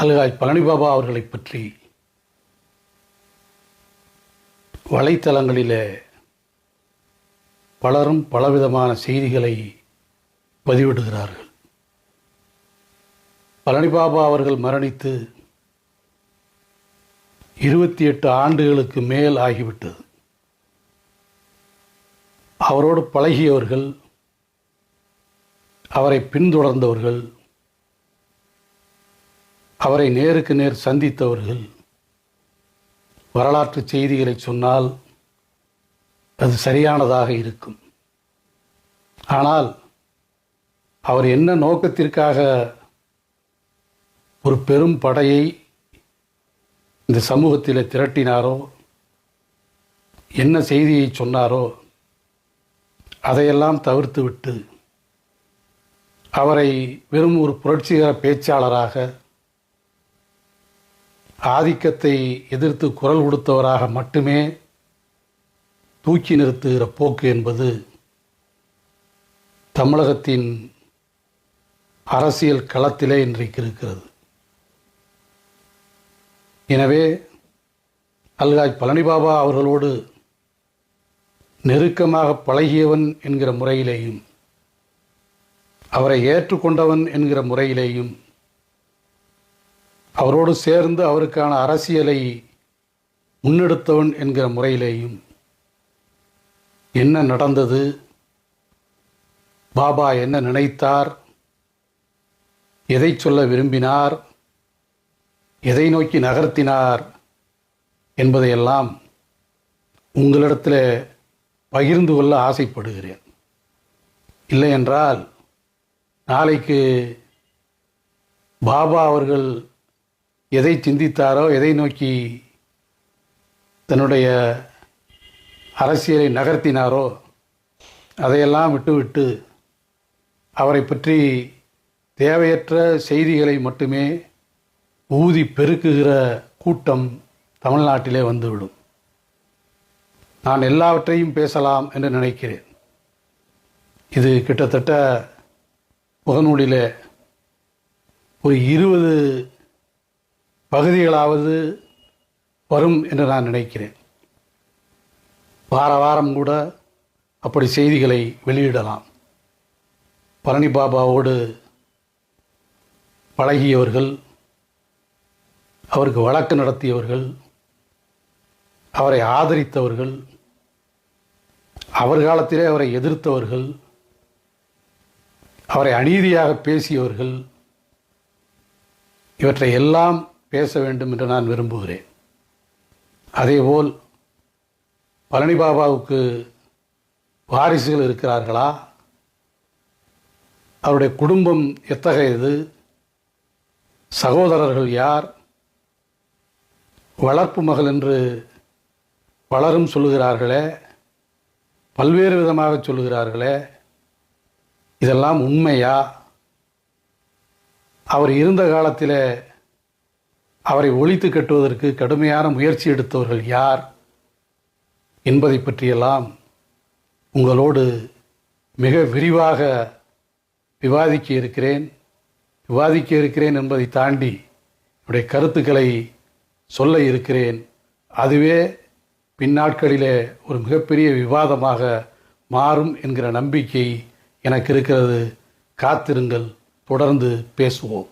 அல்காய் பழனிபாபா அவர்களை பற்றி வலைத்தளங்களிலே பலரும் பலவிதமான செய்திகளை பதிவிடுகிறார்கள். பழனிபாபா அவர்கள் மரணித்து இருபத்தி எட்டு ஆண்டுகளுக்கு மேல் ஆகிவிட்டது. அவரோடு பழகியவர்கள் அவரை பின்தொடர்ந்தவர்கள் அவரை நேருக்கு நேர் சந்தித்தவர்கள் வரலாற்று செய்திகளை சொன்னால் அது சரியானதாக இருக்கும். ஆனால் அவர் என்ன நோக்கத்திற்காக ஒரு பெரும் படையை இந்த சமூகத்தில் திரட்டினாரோ என்ன செய்தியை சொன்னாரோ அதையெல்லாம் தவிர்த்துவிட்டு அவரை வெறும் ஒரு புரட்சிகர பேச்சாளராக ஆதிக்கத்தை எதிர்த்து குரல் கொடுத்தவராக மட்டுமே தூக்கி நிறுத்துகிற போக்கு என்பது தமிழகத்தின் அரசியல் களத்திலே இன்றைக்கு இருக்கிறது. எனவே அல்காஜ் பழனிபாபா அவர்களோடு நெருக்கமாக பழகியவன் என்கிற முறையிலேயும் அவரை ஏற்றுக்கொண்டவன் என்கிற முறையிலேயும் அவரோடு சேர்ந்து அவருக்கான அரசியலை முன்னெடுத்தவன் என்கிற முறையிலேயும் என்ன நடந்தது பாபா என்ன நினைத்தார் எதை சொல்ல விரும்பினார் எதை நோக்கி நகர்த்தினார் என்பதையெல்லாம் உங்களிடத்தில் பகிர்ந்து கொள்ள ஆசைப்படுகிறேன். இல்லை என்றால் நாளைக்கு பாபா அவர்கள் எதை சிந்தித்தாரோ எதை நோக்கி தன்னுடைய அரசியலை நகர்த்தினாரோ அதையெல்லாம் விட்டுவிட்டு அவரை பற்றி தேவையற்ற செய்திகளை மட்டுமே ஊதி பெருக்குகிற கூட்டம் தமிழ்நாட்டிலே வந்துவிடும். நான் எல்லாவற்றையும் பேசலாம் என்று நினைக்கிறேன். இது கிட்டத்தட்ட முகநூலில் ஒரு இருபது பகுதிகளாவது வரும் என்று நான் நினைக்கிறேன். வார வாரம் கூட அப்படி செய்திகளை வெளியிடலாம். பழனி பாபாவோடு பழகியவர்கள் அவருக்கு வழக்கு நடத்தியவர்கள் அவரை ஆதரித்தவர்கள் அவர் காலத்திலே அவரை எதிர்த்தவர்கள் அவரை அநீதியாக பேசியவர்கள் இவற்றை எல்லாம் பேச வேண்டும் என்று நான் விரும்புகிறேன். அதேபோல் பழனி பாபாவுக்கு வாரிசுகள் இருக்கிறார்களா? அவருடைய குடும்பம் எத்தகையது? சகோதரர்கள் யார்? வளர்ப்பு மகள் என்று பலரும் சொல்லுகிறார்களே பல்வேறு விதமாக சொல்லுகிறார்களே இதெல்லாம் உண்மையா? அவர் இருந்த காலத்தில் அவரை ஒழித்து கட்டுவதற்கு கடுமையான முயற்சி எடுத்தவர்கள் யார் என்பதை பற்றியெல்லாம் உங்களோடு மிக விரிவாக விவாதிக்க இருக்கிறேன். விவாதிக்க இருக்கிறேன் என்பதை தாண்டி என்னுடைய கருத்துக்களை சொல்ல இருக்கிறேன். அதுவே பின்னாட்களிலே ஒரு மிகப்பெரிய விவாதமாக மாறும் என்கிற நம்பிக்கை எனக்கு இருக்கிறது. காத்திருங்கள் தொடர்ந்து பேசுவோம்.